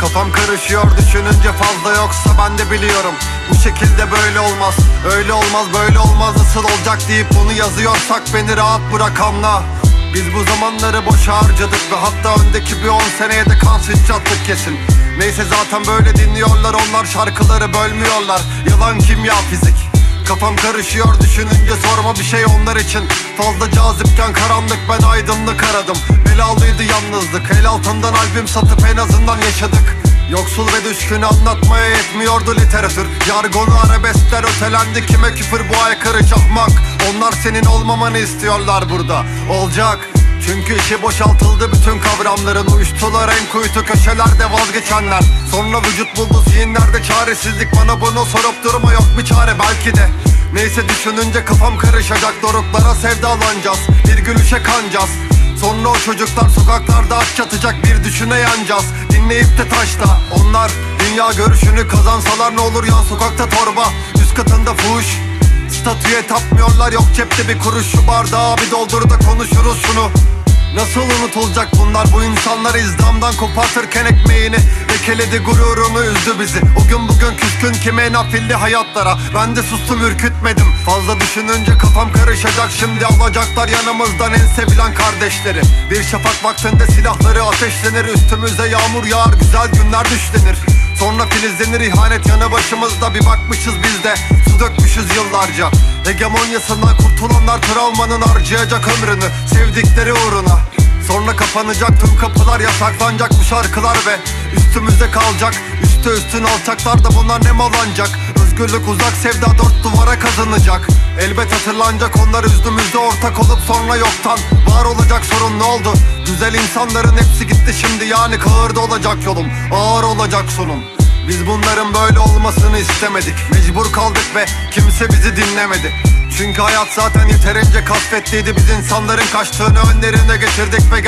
Kafam karışıyor düşününce fazla yoksa ben de biliyorum. Bu şekilde böyle olmaz Öyle olmaz böyle olmaz nasıl olacak deyip bunu yazıyorsak beni rahat bırak anla. Biz bu zamanları boşa harcadık ve hatta öndeki bir 10 seneye de kan sıçrattık kesin. Neyse zaten böyle dinliyorlar onlar şarkıları bölmüyorlar. Yalan kimya fizik Kafam karışıyor düşününce sorma bir şey onlar için. Fazla cazipken karanlık ben aydınlık aradım. Belalıydı yalnızlık El altından albüm satıp en azından yaşadık. Yoksul ve düşkün anlatmaya yetmiyordu literatür. Jargonu arabeskler ötelendi kime küfür bu aykırı çakmak? Onlar senin olmamanı istiyorlar burada. Olacak. Çünkü işi boşaltıldı bütün kavramların Uyuştular en kuytu köşelerde vazgeçenler. Sonra vücut buldu zihinlerde çaresizlik Bana bunu sorup durma yok bir çare belki de. Neyse düşününce kafam karışacak Doruklara sevdalanacağız. Bir gülüşe kanacağız. Sonra o çocuklar sokaklarda aç çatacak Bir düşüne yanacağız. Dinleyip de taşta. Onlar dünya görüşünü kazansalar ne olur yan sokakta torba. Üst katında fuş Statüye tapmıyorlar yok cepte bir kuruş. Şu bardağı bir doldur da konuşuruz şunu. Nasıl unutulacak bunlar? Bu insanları izdamdan kopartırken ekmeğini. Lekeledi gururunu üzdü bizi. O gün bugün küskün kime nafilli hayatlara? Ben de sustum ürkütmedim. Fazla düşününce kafam karışacak. Şimdi alacaklar yanımızdan en sevilen kardeşleri. Bir şafak vaktinde silahları ateşlenir. Üstümüze yağmur yağar güzel günler düşlenir. Sonra filizlenir ihanet yanı başımızda. Bir bakmışız biz de su dökmüşüz yıllarca. Hegemonyasından kurtulanlar travmanın harcayacak ömrünü Sevdikleri uğruna. Sonra kapanacak tüm kapılar yasaklanacak bu şarkılar ve Üstümüze kalacak üstü üstün alçaklar da bunlar ne malanacak Özgürlük uzak sevda dört duvara kazanacak Elbet hatırlanacak onlar üzdüğümüzde ortak olup sonra yoktan Var olacak sorun ne oldu? Güzel insanların hepsi gitti şimdi yani kahırda olacak yolum Ağır olacak sonum biz bunların böyle olmasını istemedik. Mecbur kaldık ve kimse bizi dinlemedi. Çünkü hayat zaten yeterince kasvetliydi Biz insanların kaçtığını önlerine getirdik ve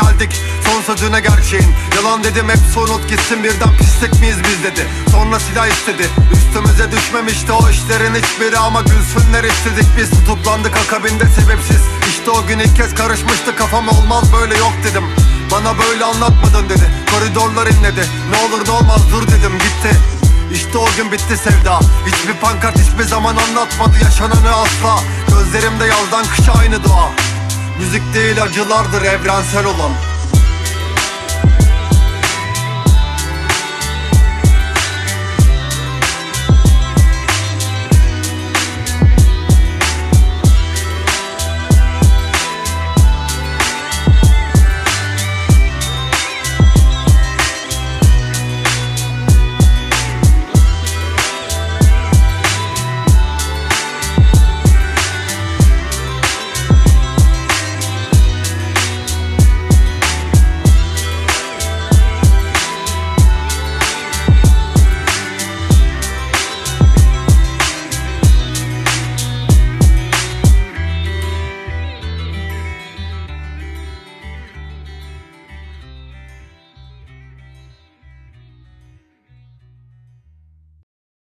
Son sözüne gerçeğin. Yalan dedim hepsi unut gitsin. Birden pislik miyiz biz dedi. Sonra silah istedi. Üstümüze düşmemişti o işlerin hiçbiri Ama gülsünler istedik biz. Tutuklandık akabinde sebepsiz. İşte o gün ilk kez karışmıştı kafam olmaz böyle yok dedim. Bana böyle anlatmadın dedi. Koridorlar inledi. Ne olur ne olmaz dur dedim gitti. İşte o gün bitti sevda. Hiçbir pankart hiçbir zaman anlatmadı yaşananı asla. Gözlerimde yazdan kışa aynı dua Müzik değil acılardır evrensel olan